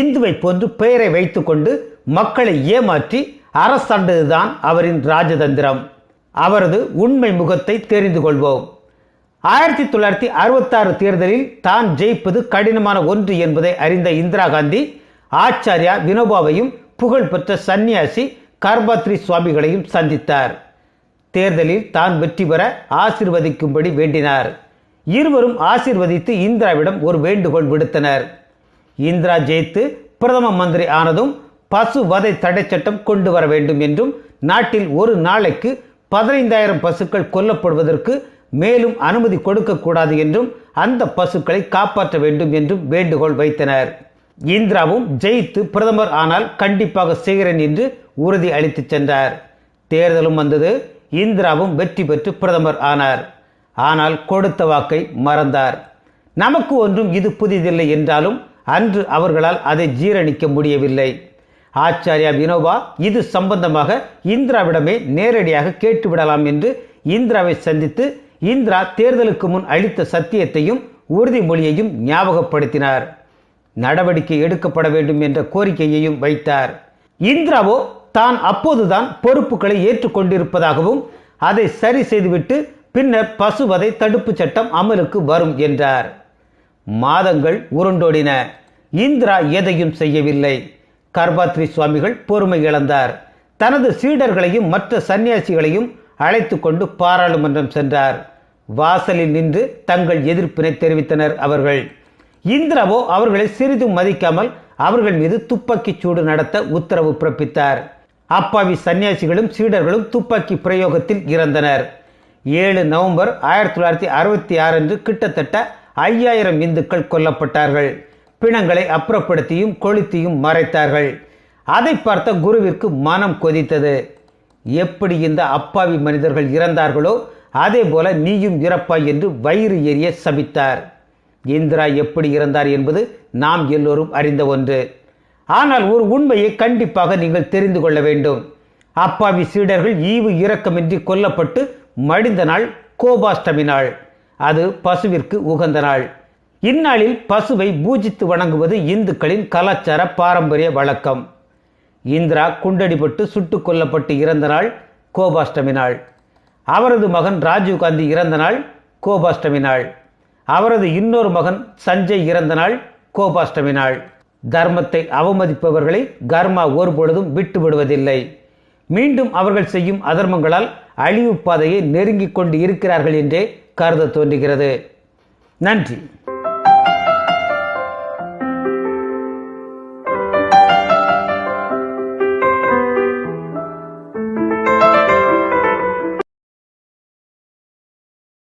இந்துவை போன்று பெயரை வைத்துக்கொண்டு மக்களை ஏமாற்றி அரசாண்டதுதான் அவரின் ராஜதந்திரம். அவரது உண்மை முகத்தை தெரிந்து கொள்வோம். ஆயிரத்தி தொள்ளாயிரத்தி அறுபத்தாறு தேர்தலில் தான் ஜெயிப்பது கடினமான ஒன்று என்பதை அறிந்த இந்திரா காந்தி ஆச்சாரியா வினோபாவையும் புகழ்பெற்ற சன்னியாசி கர்பாத்ரி சுவாமிகளையும் சந்தித்தார். தேர்தலில் தான் வெற்றி பெற ஆசிர்வதிக்கும்படி வேண்டினார். இருவரும் ஆசிர்வதித்து இந்திராவிடம் ஒரு வேண்டுகோள் விடுத்தனர். இந்திரா ஜெயித்து பிரதம மந்திரி ஆனதும் பசு வதை தடை சட்டம் கொண்டு வர வேண்டும் என்றும் நாட்டில் ஒரு நாளைக்கு பதினைந்தாயிரம் பசுக்கள் கொல்லப்படுவதற்கு மேலும் அனுமதி கொடுக்கக்கூடாது என்றும் அந்த பசுக்களை காப்பாற்ற வேண்டும் என்றும் வேண்டுகோள் வைத்தனர். இந்திராவும் ஜெயித்து பிரதமர் ஆனால் கண்டிப்பாக செய்கிறேன் என்று உறுதி அளித்து சென்றார். தேர்தலும் வந்தது. இந்திராவும் வெற்றி பெற்று பிரதமர் ஆனார். ஆனால் கொடுத்த வாக்கை மறந்தார். நமக்கு ஒன்றும் இது புதிதில்லை என்றாலும் அன்று அவர்களால் அதை ஜீரணிக்க முடியவில்லை. ஆச்சாரியா வினோபா இது சம்பந்தமாக இந்திராவிடமே நேரடியாக கேட்டுவிடலாம் என்று இந்திராவை சந்தித்து இந்திரா தேர்தலுக்கு முன் அளித்த சத்தியத்தையும் உறுதிமொழியையும் ஞாபகப்படுத்தினார். நடவடிக்கை எடுக்கப்பட வேண்டும் என்ற கோரிக்கையையும் வைத்தார். இந்திராவோ தான் அப்போதுதான் பொறுப்புகளை ஏற்றுக்கொண்டிருப்பதாகவும் அதை சரி செய்துவிட்டு பின்னர் பசுவதை தடுப்பு சட்டம் அமலுக்கு வரும் என்றார். மாதங்கள் உருண்டோடின. இந்திரா எதையும் செய்யவில்லை. கர்பாத்ரி சுவாமிகள் பொறுமை இழந்தார். தனது சீடர்களையும் மற்ற சன்னியாசிகளையும் அழைத்து கொண்டு பாராளுமன்றம் சென்றார். வாசலில் நின்று தங்கள் எதிர்ப்பினை தெரிவித்தனர் அவர்கள். இந்திராவோ அவர்களை சிறிதும் மதிக்காமல் அவர்கள் மீது துப்பாக்கி சூடு நடத்த உத்தரவு பிறப்பித்தார். அப்பாவி சன்னியாசிகளும் சீடர்களும் துப்பாக்கி பிரயோகத்தில் இறந்தனர். ஏழு நவம்பர் ஆயிரத்தி தொள்ளாயிரத்தி அறுபத்தி ஆறு அன்று கிட்டத்தட்ட ஐயாயிரம் இந்துக்கள் கொல்லப்பட்டார்கள். பிணங்களை அப்புறப்படுத்தியும் கொளுத்தியும் மறைத்தார்கள். அதை பார்த்த குருவிற்கு மனம் கொதித்தது. எப்படி இந்த அப்பாவி மனிதர்கள் இறந்தார்களோ அதே போல நீயும் இறப்பாய் என்று வயிறு எரிய சபித்தார். இந்திரா எப்படி இறந்தார் என்பது நாம் எல்லோரும் அறிந்த ஒன்று. ஆனால் ஒரு உண்மையை கண்டிப்பாக நீங்கள் தெரிந்து கொள்ள வேண்டும். அப்பாவி சீடர்கள் ஈவு இரக்கமின்றி கொல்லப்பட்டு மடிந்த நாள் கோபாஷ்டமி நாள். அது பசுவிற்கு உகந்த நாள். இந்நாளில் பசுவை பூஜித்து வணங்குவது இந்துக்களின் கலாச்சார பாரம்பரிய வழக்கம். இந்திரா குண்டடிபட்டு சுட்டுக் கொல்லப்பட்டு இறந்த நாள் கோபாஷ்டமி நாள். அவரது மகன் ராஜீவ்காந்தி இறந்த நாள் கோபாஷ்டமி நாள். அவரது இன்னொரு மகன் சஞ்சய் இறந்த நாள் கோபாஷ்டமி நாள். தர்மத்தை அவமதிப்பவர்களை கர்மா ஒருபொழுதும் விட்டுவிடுவதில்லை. மீண்டும் அவர்கள் செய்யும் அதர்மங்களால் அழிவு பாதையை நெருங்கிக் கொண்டு இருக்கிறார்கள் என்றே கருத தோன்றுகிறது. நன்றி.